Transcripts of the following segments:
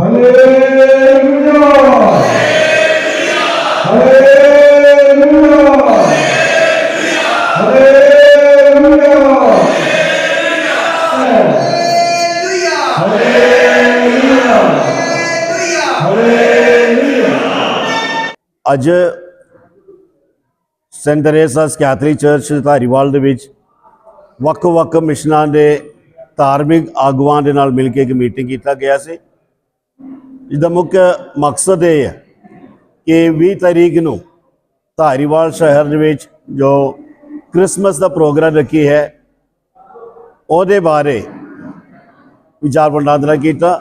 ਅੱਜ Saint Theresa's Catholic church Dhariwal ਦੇ ਵਿੱਚ ਵੱਖ-ਵੱਖ ਮਿਸ਼ਨਾਂ ਦੇ ਧਾਰਮਿਕ ਆਗੂਆਂ ਦੇ ਨਾਲ ਮਿਲ ਕੇ ਇੱਕ ਮੀਟਿੰਗ ਕੀਤਾ ਗਿਆ ਸੀ। ਜਿਹਦਾ ਮੁੱਖ ਮਕਸਦ ਇਹ ਹੈ ਕਿ 20 ਤਾਰੀਖ ਨੂੰ ਧਾਰੀਵਾਲ ਸ਼ਹਿਰ ਦੇ ਵਿੱਚ ਜੋ ਕ੍ਰਿਸਮਸ ਦਾ ਪ੍ਰੋਗਰਾਮ ਰੱਖੀ ਹੈ, ਉਹਦੇ ਬਾਰੇ ਵਿਚਾਰ ਵਟਾਂਦਰਾ ਕੀਤਾ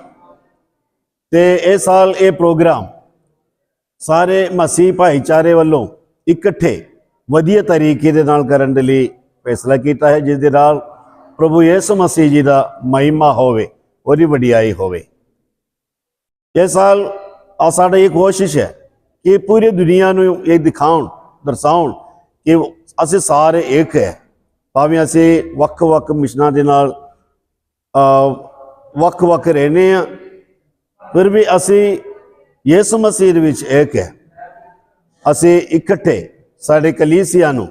ਤੇ ਇਸ ਸਾਲ ਇਹ ਪ੍ਰੋਗਰਾਮ ਸਾਰੇ ਮਸੀਹ ਭਾਈਚਾਰੇ ਵੱਲੋਂ ਇਕੱਠੇ ਵਧੀਆ ਤਰੀਕੇ ਦੇ ਨਾਲ ਕਰਨ ਦੇ ਲਈ ਫੈਸਲਾ ਕੀਤਾ ਹੈ, ਜਿਸ ਦੇ ਨਾਲ ਪ੍ਰਭੂ ਯਿਸੂ ਮਸੀਹ ਜੀ ਦਾ ਮਹਿਮਾ ਹੋਵੇ, ਉਹਦੀ ਵਡਿਆਈ ਹੋਵੇ। ਇਹ ਸਾਲ ਆ ਸਾਡੀ ਇਹ ਕੋਸ਼ਿਸ਼ ਹੈ ਕਿ ਪੂਰੀ ਦੁਨੀਆ ਨੂੰ ਇਹ ਦਿਖਾਉਣ, ਦਰਸਾਉਣ ਕਿ ਅਸੀਂ ਸਾਰੇ ਇੱਕ ਹੈ। ਭਾਵੇਂ ਅਸੀਂ ਵੱਖ-ਵੱਖ ਮਿਸ਼ਨਾਂ ਦੇ ਨਾਲ ਵੱਖ-ਵੱਖ ਰਹਿੰਦੇ ਆ ਫਿਰ ਵੀ ਅਸੀਂ ਯਿਸੂ ਮਸੀਹ ਵਿੱਚ ਇੱਕ ਹੈ। ਅਸੀਂ ਇਕੱਠੇ ਸਾਡੇ ਕਲੀਸਿਆ ਨੂੰ,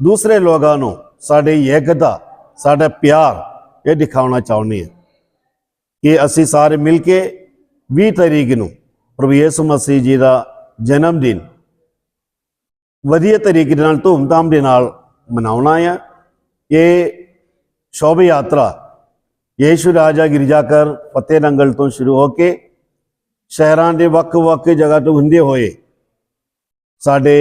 ਦੂਸਰੇ ਲੋਕਾਂ ਨੂੰ, ਸਾਡੇ ਯਕਤਾ ਸਾਡਾ ਪਿਆਰ ਇਹ ਦਿਖਾਉਣਾ ਚਾਹੁੰਦੇ ਹਾਂ ਕਿ ਅਸੀਂ ਸਾਰੇ ਮਿਲ ਕੇ 20 ਤਾਰੀਖ ਨੂੰ ਪ੍ਰਭੂ ਯਿਸੂ ਮਸੀਹ ਜੀ ਦਾ ਜਨਮ ਦਿਨ। ਵਧੀਆ ਤਰੀਕੇ ਨਾਲ, ਧੂਮਧਾਮ ਦੇ ਨਾਲ ਮਨਾਉਣਾ ਆ। ਇਹ ਸ਼ੋਭ ਯਾਤਰਾ ਯੇਸ਼ੂ ਰਾਜਾ ਗਿਰਜਾਘਰ ਫਤਿਹ ਨੰਗਲ ਤੋਂ ਸ਼ੁਰੂ ਹੋ ਕੇ ਸ਼ਹਿਰਾਂ ਦੇ ਵੱਖ-ਵੱਖ ਜਗ੍ਹਾ ਤੋਂ ਹੁੰਦੇ ਹੋਏ ਸਾਡੇ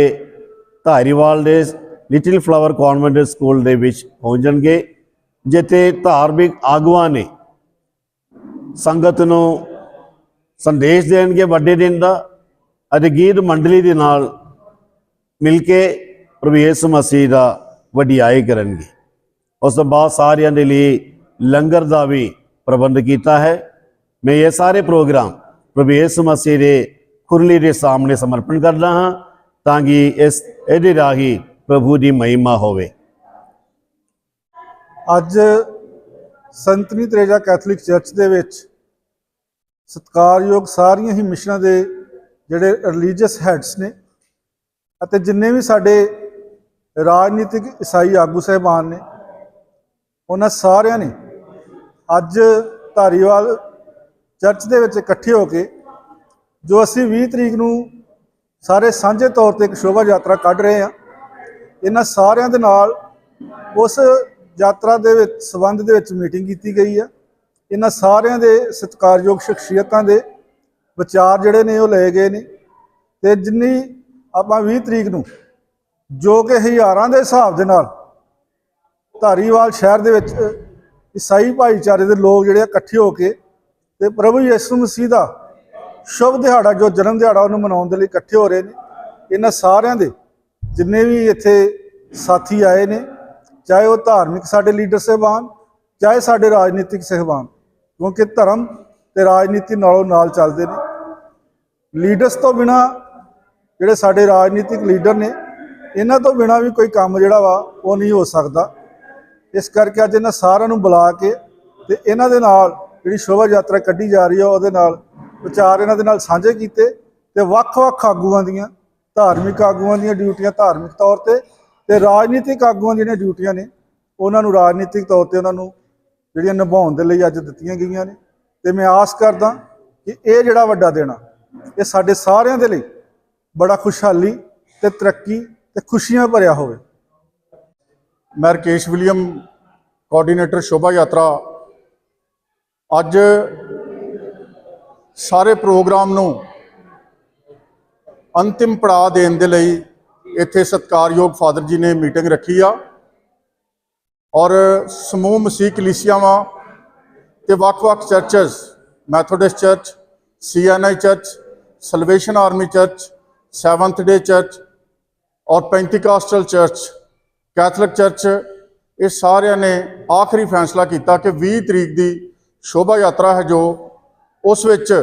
ਧਾਰੀਵਾਲ ਦੇ ਲਿਟਲ ਫਲਾਵਰ ਕਨਵੈਂਟ ਸਕੂਲ ਦੇ ਵਿੱਚ ਪਹੁੰਚਣਗੇ, ਜਿੱਥੇ ਧਾਰਮਿਕ ਆਗੂਆਂ ਨੇ ਸੰਗਤ ਨੂੰ ਸੰਦੇਸ਼ ਦੇਣਗੇ ਵੱਡੇ ਦਿਨ ਦਾ ਅਤੇ ਗੀਤ ਮੰਡਲੀ ਦੇ ਨਾਲ ਮਿਲ ਕੇ ਪ੍ਰਭੂ ਯਿਸੂ ਮਸੀਹ ਦਾ ਵਡਿਆਈ ਕਰਨਗੇ। ਉਸ ਤੋਂ ਬਾਅਦ ਸਾਰਿਆਂ ਦੇ ਲਈ ਲੰਗਰ ਦਾ ਵੀ ਪ੍ਰਬੰਧ ਕੀਤਾ ਹੈ। ਮੈਂ ਇਹ ਸਾਰੇ ਪ੍ਰੋਗਰਾਮ ਪ੍ਰਭੂ ਯਿਸੂ ਮਸੀਹ ਦੇ ਖੁਰਲੀ ਦੇ ਸਾਹਮਣੇ ਸਮਰਪਣ ਕਰਦਾ ਹਾਂ ਤਾਂ ਕਿ ਇਸ, ਇਹਦੇ ਰਾਹੀਂ ਪ੍ਰਭੂ ਦੀ ਮਹਿਮਾ ਹੋਵੇ। ਅੱਜ ਸੰਤਨੀ ਤਰੇਜਾ ਕੈਥੋਲਿਕ ਚਰਚ ਦੇ ਵਿੱਚ ਸਤਿਕਾਰਯੋਗ ਸਾਰੀਆਂ ਹੀ ਮਿਸ਼ਨਾਂ ਦੇ ਜਿਹੜੇ ਰਿਲੀਜੀਅਸ ਹੈਡਸ ਨੇ ਅਤੇ ਜਿੰਨੇ ਵੀ ਸਾਡੇ ਰਾਜਨੀਤਿਕ ਈਸਾਈ ਆਗੂ ਸਹਿਬਾਨ ਨੇ, ਉਹਨਾਂ ਸਾਰਿਆਂ ਨੇ ਅੱਜ ਧਾਰੀਵਾਲ ਚਰਚ ਦੇ ਵਿੱਚ ਇਕੱਠੇ ਹੋ ਕੇ ਜੋ ਅਸੀਂ 20 ਤਰੀਕ ਨੂੰ ਸਾਰੇ ਸਾਂਝੇ ਤੌਰ ਤੇ ਇੱਕ ਸ਼ੋਭਾ ਯਾਤਰਾ ਕੱਢ ਰਹੇ ਹਾਂ, ਇਹਨਾਂ ਸਾਰਿਆਂ ਦੇ ਨਾਲ ਉਸ ਯਾਤਰਾ ਦੇ ਵਿੱਚ ਸਬੰਧ ਦੇ ਵਿੱਚ ਮੀਟਿੰਗ ਕੀਤੀ ਗਈ ਆ। ਇਹਨਾਂ ਸਾਰਿਆਂ ਦੇ ਸਤਿਕਾਰਯੋਗ ਸ਼ਖਸੀਅਤਾਂ ਦੇ ਵਿਚਾਰ ਜਿਹੜੇ ਨੇ ਉਹ ਲਏ ਗਏ ਨੇ ਤੇ ਜਿੰਨੀ ਆਪਾਂ 20 ਤਰੀਕ ਨੂੰ ਜੋ ਕਿ ਹਜ਼ਾਰਾਂ ਦੇ ਹਿਸਾਬ ਦੇ ਨਾਲ ਧਾਰੀਵਾਲ ਸ਼ਹਿਰ ਦੇ ਵਿੱਚ ਈਸਾਈ ਭਾਈਚਾਰੇ ਦੇ ਲੋਕ ਜਿਹੜੇ ਆ ਇਕੱਠੇ ਹੋ ਕੇ ਤੇ ਪ੍ਰਭੂ ਯਿਸੂ ਮਸੀਹ ਦਾ ਸ਼ੁਭ ਦਿਹਾੜਾ, ਜੋ ਜਨਮ ਦਿਹਾੜਾ ਉਹਨੂੰ ਮਨਾਉਣ ਦੇ ਲਈ ਇਕੱਠੇ ਹੋ ਰਹੇ ਨੇ, ਇਹਨਾਂ ਸਾਰਿਆਂ ਦੇ ਜਿੰਨੇ ਵੀ ਇੱਥੇ ਸਾਥੀ ਆਏ ਨੇ, ਚਾਹੇ ਉਹ ਧਾਰਮਿਕ ਸਾਡੇ ਲੀਡਰ ਸਹਿਬਾਨ, ਚਾਹੇ ਸਾਡੇ ਰਾਜਨੀਤਿਕ ਸਹਿਬਾਨ ਕਿਉਂਕਿ ਧਰਮ ਤੇ ਰਾਜਨੀਤੀ ਨਾਲੋਂ ਨਾਲ ਚੱਲਦੇ ਨੇ। ਲੀਡਰਸ ਤੋਂ ਬਿਨਾ ਜਿਹੜੇ ਸਾਡੇ ਰਾਜਨੀਤਿਕ ਲੀਡਰ ਨੇ, ਇਹਨਾਂ ਤੋਂ ਬਿਨਾ ਵੀ ਕੋਈ ਕੰਮ ਜਿਹੜਾ ਵਾ ਉਹ ਨਹੀਂ ਹੋ ਸਕਦਾ। ਇਸ ਕਰਕੇ ਅੱਜ ਇਹਨਾਂ ਸਾਰਿਆਂ ਨੂੰ ਬੁਲਾ ਕੇ ਤੇ ਇਹਨਾਂ ਦੇ ਨਾਲ ਜਿਹੜੀ ਸ਼ੋਭਾ ਯਾਤਰਾ ਕੱਢੀ ਜਾ ਰਹੀ ਹੈ ਉਹਦੇ ਨਾਲ ਵਿਚਾਰ ਇਹਨਾਂ ਦੇ ਨਾਲ ਸਾਂਝੇ ਕੀਤੇ ਤੇ ਵੱਖ-ਵੱਖ ਆਗੂਆਂ ਦੀਆਂ, ਧਾਰਮਿਕ ਆਗੂਆਂ ਦੀਆਂ ਡਿਊਟੀਆਂ ਧਾਰਮਿਕ ਤੌਰ ਤੇ ਤੇ ਰਾਜਨੀਤਿਕ ਆਗੂਆਂ ਜਿਹੜੀਆਂ ਡਿਊਟੀਆਂ ਨੇ, ਉਹਨਾਂ ਨੂੰ ਰਾਜਨੀਤਿਕ ਤੌਰ ਤੇ ਉਹਨਾਂ ਨੂੰ ਜਿਹੜੀਆਂ ਨਿਭਾਉਣ ਦੇ ਲਈ ਅੱਜ ਦਿੱਤੀਆਂ ਗਈਆਂ ਨੇ। ਤੇ ਮੈਂ ਆਸ ਕਰਦਾ ਕਿ ਇਹ ਜਿਹੜਾ ਵੱਡਾ ਦਿਨ ਆ, ਇਹ ਸਾਡੇ ਸਾਰਿਆਂ ਦੇ ਲਈ ਬੜਾ ਖੁਸ਼ਹਾਲੀ ਤੇ ਤਰੱਕੀ ਤੇ ਖੁਸ਼ੀਆਂ ਭਰਿਆ ਹੋਵੇ। ਮੈਂ ਰਕੇਸ਼ ਵਿਲੀਅਮ, ਕੋਆਰਡੀਨੇਟਰ ਸ਼ੋਭਾ ਯਾਤਰਾ। ਅੱਜ ਸਾਰੇ ਪ੍ਰੋਗਰਾਮ ਨੂੰ ਅੰਤਿਮ ਪੜਾਅ ਦੇਣ ਦੇ ਲਈ ਇੱਥੇ ਸਤਿਕਾਰਯੋਗ ਫਾਦਰ ਜੀ ਨੇ ਮੀਟਿੰਗ ਰੱਖੀ ਆ। ਔਰ ਸਮੂਹ ਮਸੀਹ ਕਲੀਸਿਆਵਾਂ ਤੇ ਵੱਖ-ਵੱਖ churches, Methodist church C N I church, Salvation Army church, Seventh Day church ਔਰ ਪੈਂਟੀਕਾਸਟਲ ਚਰਚ, ਕੈਥੋਲਿਕ ਚਰਚ, ਇਹ ਸਾਰਿਆਂ ਨੇ ਆਖਰੀ ਫੈਸਲਾ ਕੀਤਾ ਕਿ 20 ਤਰੀਕ ਦੀ ਸ਼ੋਭਾ ਯਾਤਰਾ ਹੈ ਜੋ ਉਸ ਵਿੱਚ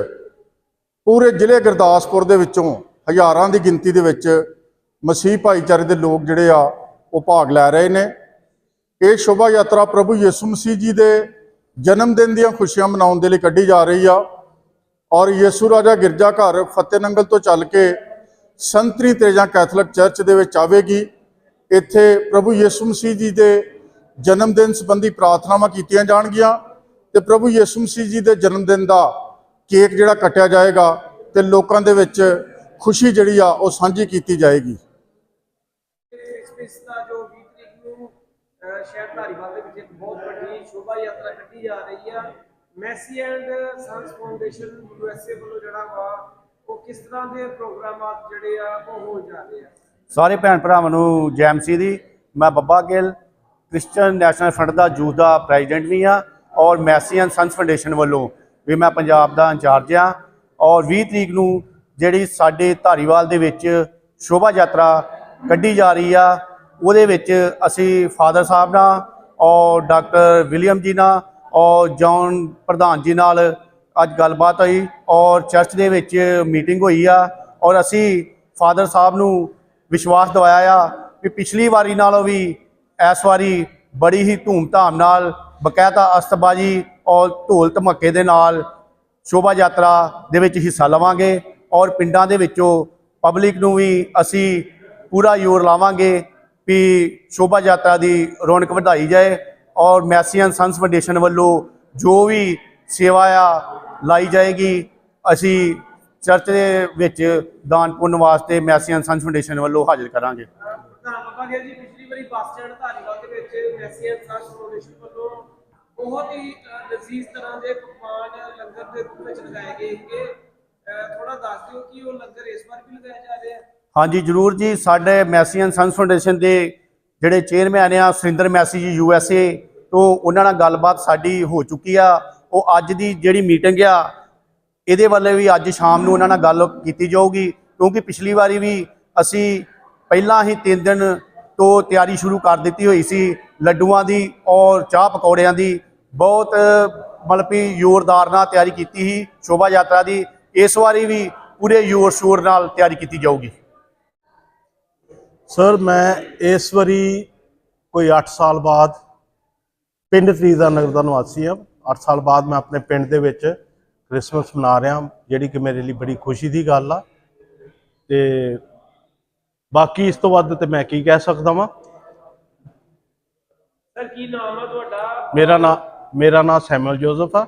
ਪੂਰੇ ਜ਼ਿਲ੍ਹੇ ਗੁਰਦਾਸਪੁਰ ਦੇ ਵਿੱਚੋਂ ਹਜ਼ਾਰਾਂ ਦੀ ਗਿਣਤੀ ਦੇ ਵਿੱਚ ਮਸੀਹ ਭਾਈਚਾਰੇ ਦੇ ਲੋਕ ਜਿਹੜੇ ਆ, ਉਹ ਭਾਗ ਲੈ ਰਹੇ ਨੇ। ਇਹ ਸ਼ੋਭਾ ਯਾਤਰਾ ਪ੍ਰਭੂ ਯਿਸੂ ਮਸੀਹ ਜੀ ਦੇ ਜਨਮ ਦਿਨ ਦੀਆਂ ਖੁਸ਼ੀਆਂ ਮਨਾਉਣ ਦੇ ਲਈ ਕੱਢੀ ਜਾ ਰਹੀ ਆ ਔਰ ਯਿਸੂ ਰਾਜਾ ਗਿਰਜਾ ਘਰ ਫਤਿਹ ਨੰਗਲ ਤੋਂ ਚੱਲ ਕੇ ਸੰਤਰੀ ਤੇਜਾ ਕੈਥੋਲਿਕ ਚਰਚ ਦੇ ਵਿੱਚ ਆਵੇਗੀ। ਇੱਥੇ ਪ੍ਰਭੂ ਯਿਸੂ ਮਸੀਹ ਜੀ ਦੇ ਜਨਮ ਦਿਨ ਸੰਬੰਧੀ ਪ੍ਰਾਰਥਨਾਵਾਂ ਕੀਤੀਆਂ ਜਾਣਗੀਆਂ ਤੇ ਪ੍ਰਭੂ ਯਿਸੂ ਮਸੀਹ ਜੀ ਦੇ ਜਨਮ ਦਿਨ ਦਾ ਕੇਕ ਜਿਹੜਾ ਕੱਟਿਆ ਜਾਏਗਾ ਤੇ ਲੋਕਾਂ ਦੇ ਵਿੱਚ ਖੁਸ਼ੀ ਜਿਹੜੀ ਆ ਉਹ ਸਾਂਝੀ ਕੀਤੀ ਜਾਏਗੀ ਇਸ ਦਾ ਜੋ 20 ਤਰੀਕ ਨੂੰ ਅਹ, ਸ਼ਹਿਰ ਧਾਰੀਵਾਲ ਦੇ ਵਿੱਚ ਇੱਕ ਬਹੁਤ ਵੱਡੀ ਸ਼ੋਭਾ ਯਾਤਰਾ ਕੱਢੀ ਜਾ ਰਹੀ ਆ। Massey and sons foundation U S A ਵੱਲੋਂ ਜਿਹੜਾ ਵਾ, ਉਹ ਕਿਸ ਤਰ੍ਹਾਂ ਦੇ ਪ੍ਰੋਗਰਾਮਾਂ ਜਿਹੜੇ ਆ, ਉਹ ਹੋ ਜਾ ਰਹੇ ਆ? ਸਾਰੇ ਭੈਣ ਭਰਾਵਾਂ ਨੂੰ ਜੈਮਸੀ ਦੀ, ਮੈਂ ਬੱਬਾ ਗਿੱਲ, ਕ੍ਰਿਸਚੀਅਨ ਨੈਸ਼ਨਲ ਫਰੰਟ ਦਾ ਜੂਥ ਦਾ ਪ੍ਰੈਜ਼ੀਡੈਂਟ ਵੀ ਹਾਂ ਔਰ ਮੈਸੀ ਐਂਡ ਸੰਸ ਫਾਊਂਡੇਸ਼ਨ ਵੱਲੋਂ ਵੀ ਮੈਂ ਪੰਜਾਬ ਦਾ ਇੰਚਾਰਜ ਹਾਂ ਔਰ 20 ਤਰੀਕ ਨੂੰ ਜਿਹੜੀ ਸਾਡੇ ਧਾਰੀਵਾਲ ਦੇ ਵਿੱਚ ਸ਼ੋਭਾ ਯਾਤਰਾ ਕੱਢੀ ਜਾ ਰਹੀ ਆ। ਉਹਦੇ ਵਿੱਚ ਅਸੀਂ ਫਾਦਰ ਸਾਹਿਬ ਨਾਲ ਔਰ ਡਾਕਟਰ ਵਿਲੀਅਮ ਜੀ ਨਾਲ ਔਰ ਜੌਨ ਪ੍ਰਧਾਨ ਜੀ ਨਾਲ ਅੱਜ ਗੱਲਬਾਤ ਹੋਈ ਔਰ ਚਰਚ ਦੇ ਵਿੱਚ ਮੀਟਿੰਗ ਹੋਈ ਆ ਔਰ ਅਸੀਂ ਫਾਦਰ ਸਾਹਿਬ ਨੂੰ ਵਿਸ਼ਵਾਸ ਦਿਵਾਇਆ ਆ ਕਿ ਪਿਛਲੀ ਵਾਰੀ ਨਾਲੋਂ ਵੀ ਇਸ ਵਾਰੀ ਬੜੀ ਹੀ ਧੂਮਧਾਮ ਨਾਲ ਬਕਾਇਦਾ ਅਸਤਬਾਜੀ ਔਰ ਢੋਲ ਧਮੱਕੇ ਦੇ ਨਾਲ ਸ਼ੋਭਾ ਯਾਤਰਾ ਦੇ ਵਿੱਚ ਹਿੱਸਾ ਲਵਾਂਗੇ ਔਰ ਪਿੰਡਾਂ ਦੇ ਵਿੱਚੋਂ ਪਬਲਿਕ ਨੂੰ ਵੀ ਅਸੀਂ ਪੂਰਾ ਜ਼ੋਰ ਲਾਵਾਂਗੇ ਵੀ ਸ਼ੋਭਾ ਯਾਤਰਾ ਦੀ ਰੌਣਕ ਵਧਾਈ ਜਾਏ ਔਰ ਮੈਸੀਅਨ ਸੰਸ ਫਾਊਂਡੇਸ਼ਨ ਵੱਲੋਂ ਜੋ ਵੀ ਸੇਵਾ ਆ ਲਾਈ ਜਾਏਗੀ, ਅਸੀਂ ਚਰਚ ਦੇ ਵਿੱਚ ਦਾਨ ਪੁੰਨ ਵਾਸਤੇ ਮੈਸੀਅਨ ਸੰਸ ਫਾਊਂਡੇਸ਼ਨ ਵੱਲੋਂ ਹਾਜ਼ਰ ਕਰਾਂਗੇ। ਪ੍ਰਧਾਨ ਜੀ, ਪਿਛਲੀ ਵਾਰੀ ਬੱਸ ਸਟੈਂਡ ਧਾਰੀਵਾਲ ਦੇ ਵਿੱਚ ਮੈਸੀ ਸੰਸ ਫਾਊਂਡੇਸ਼ਨ ਵੱਲੋਂ ਬਹੁਤ ਹੀ ਲਜ਼ੀਜ਼ ਤਰ੍ਹਾਂ ਦੇ ਪਕਵਾਨ ਲੰਗਰ ਦੇ ਰੂਪ ਵਿੱਚ ਲਗਾਏ ਗਏ। ਸੀਗੇ ਥੋੜਾ ਦੱਸ ਦਿਓ ਕਿ ਉਹ ਲੰਗਰ ਇਸ ਵਾਰ ਵੀ ਲਗਾਇਆ ਜਾ ਰਿਹਾ ਹੈ ਹਾਂਜੀ, ਜਰੂਰ ਜੀ। ਸਾਡੇ ਮੈਸੀਅਨ ਸੰਸ ਫਾਊਂਡੇਸ਼ਨ ਦੇ ਜਿਹੜੇ ਚੇਅਰਮੈਨ ਆ, Surinder Massey ji, U S A. ਤੋਂ ਉਹਨਾਂ ਨਾਲ ਗੱਲਬਾਤ ਸਾਡੀ ਹੋ ਚੁੱਕੀ ਆ। ਉਹ ਅੱਜ ਦੀ ਜਿਹੜੀ ਮੀਟਿੰਗ ਆ, ਇਹਦੇ ਵੱਲੇ ਵੀ ਅੱਜ ਸ਼ਾਮ ਨੂੰ ਉਹਨਾਂ ਨਾਲ ਗੱਲ ਕੀਤੀ ਜਾਊਗੀ। ਕਿਉਂਕਿ ਪਿਛਲੀ ਵਾਰੀ ਵੀ ਅਸੀਂ ਪਹਿਲਾਂ ਹੀ 3 ਦਿਨ ਤੋਂ ਤਿਆਰੀ ਸ਼ੁਰੂ ਕਰ ਦਿੱਤੀ ਹੋਈ ਸੀ ਲੱਡੂਆਂ ਦੀ ਔਰ ਚਾਹ ਪਕੌੜਿਆਂ ਦੀ। ਬਹੁਤ, ਮਤਲਬ ਵੀ ਜ਼ੋਰਦਾਰ ਨਾਲ ਤਿਆਰੀ ਕੀਤੀ ਸੀ, ਸ਼ੋਭਾ ਯਾਤਰਾ ਦੀ। ਇਸ ਵਾਰੀ ਵੀ ਪੂਰੇ ਜ਼ੋਰ ਸ਼ੋਰ ਨਾਲ ਤਿਆਰੀ ਕੀਤੀ ਜਾਊਗੀ। ਸਰ ਮੈਂ ਇਸ ਵਾਰੀ ਕੋਈ 8 ਸਾਲ ਬਾਅਦ ਪਿੰਡ ਤਰੀਦਾ ਨਗਰ ਦਾ ਨਿਵਾਸੀ ਹਾਂ। 8 ਸਾਲ ਬਾਅਦ ਮੈਂ ਆਪਣੇ ਪਿੰਡ ਦੇ ਵਿੱਚ ਕ੍ਰਿਸਮਸ ਮਨਾ ਰਿਹਾ ਜਿਹੜੀ ਕਿ ਮੇਰੇ ਲਈ ਬੜੀ ਖੁਸ਼ੀ ਦੀ ਗੱਲ ਆ। ਤੇ ਬਾਕੀ ਇਸ ਤੋਂ ਵੱਧ ਤੇ ਮੈਂ ਕੀ ਕਹਿ ਸਕਦਾ ਵਾਂ? ਸਰ ਕੀ ਨਾਮ ਆ ਤੁਹਾਡਾ? ਮੇਰਾ ਨਾਮ ਮੇਰਾ ਨਾਮ ਸੈਮੂਅਲ ਜੋਸਫ ਆ।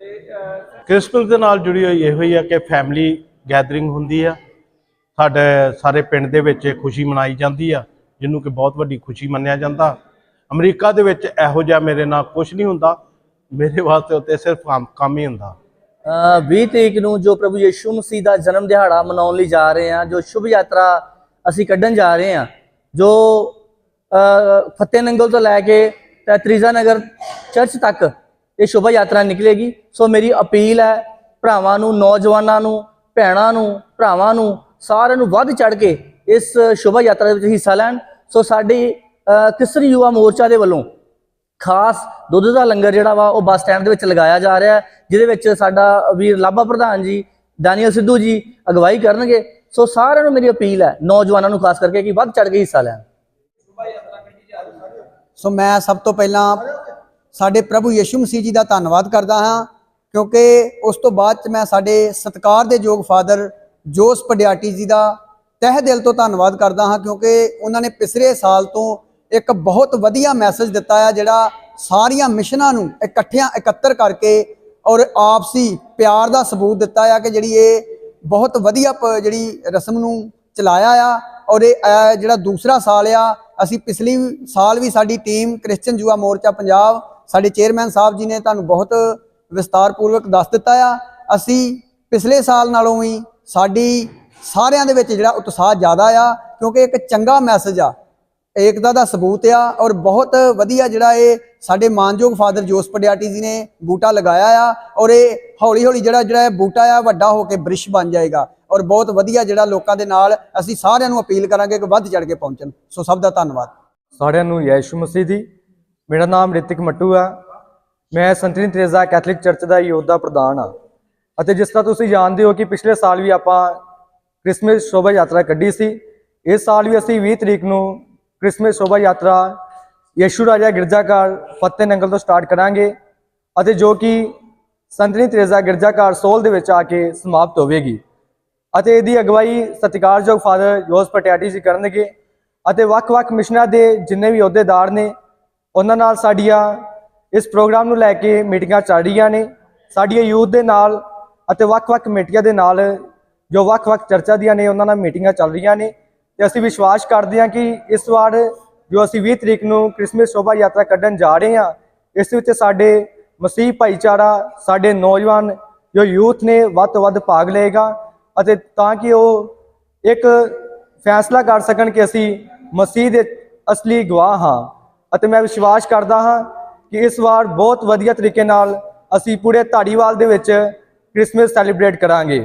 ਤੇ ਕ੍ਰਿਸਮਸ ਦੇ ਨਾਲ ਜੁੜੀ ਹੋਈ ਇਹੋ ਹੀ ਆ ਕਿ ਫੈਮਿਲੀ ਗੈਦਰਿੰਗ ਹੁੰਦੀ ਆ। ਸਾਡੇ ਸਾਰੇ ਪਿੰਡ ਦੇ ਵਿੱਚ ਇਹ ਖੁਸ਼ੀ ਮਨਾਈ ਜਾਂਦੀ ਆ ਜਿਹਨੂੰ ਕਿ ਬਹੁਤ ਵੱਡੀ ਖੁਸ਼ੀ ਮੰਨਿਆ ਜਾਂਦਾ। ਅਮਰੀਕਾ ਦੇ ਵਿੱਚ ਇਹੋ ਜਿਹਾ ਮੇਰੇ ਨਾਲ ਕੁਝ ਨਹੀਂ ਹੁੰਦਾ ਮੇਰੇ ਵਾਸਤੇ ਉੱਤੇ ਸਿਰਫ ਕੰਮ ਕੰਮ ਹੀ ਹੁੰਦਾ। ਅ, 20 ਤਰੀਕ ਨੂੰ ਜੋ ਪ੍ਰਭੂ ਯਿਸੂ ਮਸੀਹ ਦਾ ਜਨਮ ਦਿਹਾੜਾ ਮਨਾਉਣ ਲਈ ਜਾ ਰਹੇ ਹਾਂ ਜੋ ਸ਼ੁਭ ਯਾਤਰਾ ਅਸੀਂ ਕੱਢਣ ਜਾ ਰਹੇ ਹਾਂ ਜੋ ਫਤਿਹ ਨੰਗਲ ਤੋਂ ਲੈ ਕੇ ਤ੍ਰਿਜਾ ਨਗਰ ਚਰਚ ਤੱਕ ਇਹ ਸ਼ੋਭਾ ਯਾਤਰਾ ਨਿਕਲੇਗੀ। ਸੋ ਮੇਰੀ ਅਪੀਲ ਹੈ ਭਰਾਵਾਂ ਨੂੰ ਨੌਜਵਾਨਾਂ ਨੂੰ ਭੈਣਾਂ ਨੂੰ ਭਰਾਵਾਂ ਨੂੰ ਸਾਰਿਆਂ ਨੂੰ ਵੱਧ ਚੜ ਕੇ ਇਸ ਸ਼ੋਭਾ ਯਾਤਰਾ ਦੇ ਵਿੱਚ ਹਿੱਸਾ ਲੈਣ। ਸੋ ਸਾਡੀ ਅ, ਕਿਸਰੀ ਯੁਵਾ ਮੋਰਚਾ ਦੇ ਵੱਲੋਂ ਖਾਸ ਦੁੱਧ ਦਾ ਲੰਗਰ ਜਿਹੜਾ ਵਾ ਉਹ ਬੱਸ ਸਟੈਂਡ ਦੇ ਵਿੱਚ ਲਗਾਇਆ ਜਾ ਰਿਹਾ ਹੈ ਜਿਹਦੇ ਵਿੱਚ ਸਾਡਾ ਵੀਰ ਲਾਭਾ ਪ੍ਰਧਾਨ ਜੀ ਦਾਨੀਅਲ ਸਿੱਧੂ ਜੀ ਅਗਵਾਈ ਕਰਨਗੇ। ਸੋ ਸਾਰਿਆਂ ਨੂੰ ਮੇਰੀ ਅਪੀਲ ਹੈ ਨੌਜਵਾਨਾਂ ਨੂੰ ਖਾਸ ਕਰਕੇ ਕਿ ਵੱਧ ਚੜ ਕੇ ਹਿੱਸਾ ਲੈਣ। ਸੋ ਮੈਂ ਸਭ ਤੋਂ ਪਹਿਲਾਂ ਸਾਡੇ ਪ੍ਰਭੂ ਯਿਸੂ ਮਸੀਹ ਜੀ ਦਾ ਧੰਨਵਾਦ ਕਰਦਾ ਹਾਂ ਕਿਉਂਕਿ ਉਸ ਤੋਂ ਬਾਅਦ ਚ ਮੈਂ ਸਾਡੇ ਸਤਿਕਾਰ ਦੇ ਯੋਗ ਫਾਦਰ ਜੋਸ ਪਡਿਆਟੀ ਜੀ ਦਾ ਤਹਿ ਦਿਲ ਤੋਂ ਧੰਨਵਾਦ ਕਰਦਾ ਹਾਂ ਕਿਉਂਕਿ ਉਹਨਾਂ ਨੇ ਪਿਛਲੇ ਸਾਲ ਤੋਂ ਇੱਕ ਬਹੁਤ ਵਧੀਆ ਮੈਸੇਜ ਦਿੱਤਾ ਆ ਜਿਹੜਾ ਸਾਰੀਆਂ ਮਿਸ਼ਨਾਂ ਨੂੰ ਇਕੱਠਿਆਂ ਇਕੱਤਰ ਕਰਕੇ ਔਰ ਆਪਸੀ ਪਿਆਰ ਦਾ ਸਬੂਤ ਦਿੱਤਾ ਆ ਕਿ ਜਿਹੜੀ ਇਹ ਬਹੁਤ ਵਧੀਆ ਪ- ਜਿਹੜੀ ਰਸਮ ਨੂੰ ਚਲਾਇਆ ਆ ਔਰ ਇਹ ਜਿਹੜਾ ਦੂਸਰਾ ਸਾਲ ਆ, ਅਸੀਂ ਪਿਛਲੀ ਸਾਲ ਵੀ ਸਾਡੀ ਟੀਮ ਕ੍ਰਿਸਚੀਅਨ ਯੁਵਾ ਮੋਰਚਾ ਪੰਜਾਬ, ਸਾਡੇ ਚੇਅਰਮੈਨ ਸਾਹਿਬ ਜੀ ਨੇ ਤੁਹਾਨੂੰ ਬਹੁਤ ਵਿਸਤਾਰਪੂਰਵਕ ਦੱਸ ਦਿੱਤਾ ਆ। ਅਸੀਂ ਪਿਛਲੇ ਸਾਲ ਨਾਲੋਂ ਵੀ ਸਾਡੀ ਸਾਰਿਆਂ ਦੇ ਵਿੱਚ ਜਿਹੜਾ ਉਤਸ਼ਾਹ ਜ਼ਿਆਦਾ ਆ, ਕਿਉਂਕਿ ਇੱਕ ਚੰਗਾ ਮੈਸੇਜ ਆ, ਏਕਤਾ ਦਾ ਸਬੂਤ ਆ ਔਰ ਬਹੁਤ ਵਧੀਆ ਜਿਹੜਾ ਇਹ ਸਾਡੇ ਮਾਨਯੋਗ ਫਾਦਰ ਜੋਸ ਪਡਿਆਟੀ ਜੀ ਨੇ ਬੂਟਾ ਲਗਾਇਆ ਆ ਔਰ ਇਹ ਹੌਲੀ ਹੌਲੀ ਜਿਹੜਾ ਜਿਹੜਾ ਬੂਟਾ ਆ ਵੱਡਾ ਹੋ ਕੇ ਬ੍ਰਿਸ਼ ਬਣ ਜਾਏਗਾ ਔਰ ਬਹੁਤ ਵਧੀਆ ਜਿਹੜਾ ਲੋਕਾਂ ਦੇ ਨਾਲ ਅਸੀਂ ਸਾਰਿਆਂ ਨੂੰ ਅਪੀਲ ਕਰਾਂਗੇ ਕਿ ਵੱਧ ਚੜ ਕੇ ਪਹੁੰਚਣ। ਸੋ ਸਭ ਦਾ ਧੰਨਵਾਦ। ਸਾਰਿਆਂ ਨੂੰ ਯਿਸੂ ਮਸੀਹ ਦੀ। ਮੇਰਾ ਨਾਮ ਰਿਤਿਕ ਮੱਟੂ ਆ। ਮੈਂ ਸੰਤਰੀ ਤਰੇਜ਼ਾ ਕੈਥੋਲਿਕ ਚਰਚ ਦਾ ਯੋਧਾ ਪ੍ਰਧਾਨ ਹਾਂ ਅਤੇ ਜਿਸ ਤਰ੍ਹਾਂ ਤੁਸੀਂ ਜਾਣਦੇ ਹੋ ਕਿ ਪਿਛਲੇ ਸਾਲ ਵੀ ਆਪਾਂ ਕ੍ਰਿਸਮਸ ਸ਼ੋਭਾ ਯਾਤਰਾ ਕੱਢੀ ਸੀ, ਇਸ ਸਾਲ ਵੀ ਅਸੀਂ 20 ਤਰੀਕ ਨੂੰ ਕ੍ਰਿਸਮਸ ਸ਼ੋਭਾ ਯਾਤਰਾ ਯਸ਼ੂ ਰਾਜਾ ਗਿਰਜਾਘਰ ਫਤਿਹ ਨੰਗਲ ਤੋਂ ਸਟਾਰਟ ਕਰਾਂਗੇ ਅਤੇ ਜੋ ਕਿ ਸੰਤਨੀ ਤਰੇਜ਼ਾ ਗਿਰਜਾਘਰ ਸੋਲ ਦੇ ਵਿੱਚ ਆ ਕੇ ਸਮਾਪਤ ਹੋਵੇਗੀ। ਅਤੇ ਇਹਦੀ ਅਗਵਾਈ ਸਤਿਕਾਰਯੋਗ ਫਾਦਰ ਜੋਸ ਪਟਿਆਟੀ ਜੀ ਕਰਨਗੇ ਅਤੇ ਵੱਖ-ਵੱਖ ਮਿਸ਼ਨਾਂ ਦੇ ਜਿੰਨੇ ਵੀ ਅਹੁਦੇਦਾਰ ਨੇ, ਉਹਨਾਂ ਨਾਲ ਸਾਡੀਆਂ ਇਸ ਪ੍ਰੋਗਰਾਮ ਨੂੰ ਲੈ ਕੇ ਮੀਟਿੰਗਾਂ ਚੱਲ ਰਹੀਆਂ ਨੇ। ਸਾਡੀਆਂ ਯੂਥ ਦੇ ਨਾਲ ਅਤੇ ਵੱਖ-ਵੱਖ ਕਮੇਟੀਆਂ ਦੇ ਨਾਲ ਜੋ ਵੱਖ-ਵੱਖ ਚਰਚਾ ਦੀਆਂ ਨੇ, ਉਹਨਾਂ ਨਾਲ ਮੀਟਿੰਗਾਂ ਚੱਲ ਰਹੀਆਂ ਨੇ ਤੇ ਅਸੀਂ ਵਿਸ਼ਵਾਸ ਕਰਦੇ ਹਾਂ ਕਿ ਇਸ ਵਾਰ ਜੋ ਅਸੀਂ 20 ਤਰੀਕ ਨੂੰ ਕ੍ਰਿਸਮਸ ਸ਼ੋਭਾ ਯਾਤਰਾ ਕੱਢਣ ਜਾ ਰਹੇ ਹਾਂ, ਇਸ ਵਿੱਚ ਸਾਡੇ ਮਸੀਹ ਭਾਈਚਾਰਾ, ਸਾਡੇ ਨੌਜਵਾਨ ਜੋ ਯੂਥ ਨੇ, ਵੱਧ ਤੋਂ ਵੱਧ ਭਾਗ ਲਏਗਾ ਅਤੇ ਤਾਂ ਕਿ ਉਹ ਇੱਕ ਫੈਸਲਾ ਕਰ ਸਕਣ ਕਿ ਅਸੀਂ ਮਸੀਹ ਦੇ ਅਸਲੀ ਗਵਾਹ ਹਾਂ। ਅਤੇ ਮੈਂ ਵਿਸ਼ਵਾਸ ਕਰਦਾ ਹਾਂ ਕਿ ਇਸ ਵਾਰ ਬਹੁਤ ਵਧੀਆ ਤਰੀਕੇ ਨਾਲ ਅਸੀਂ ਪੂਰੇ ਧਾਰੀਵਾਲ ਦੇ ਵਿੱਚ ਕ੍ਰਿਸਮਸ ਸੈਲੀਬ੍ਰੇਟ ਕਰਾਂਗੇ।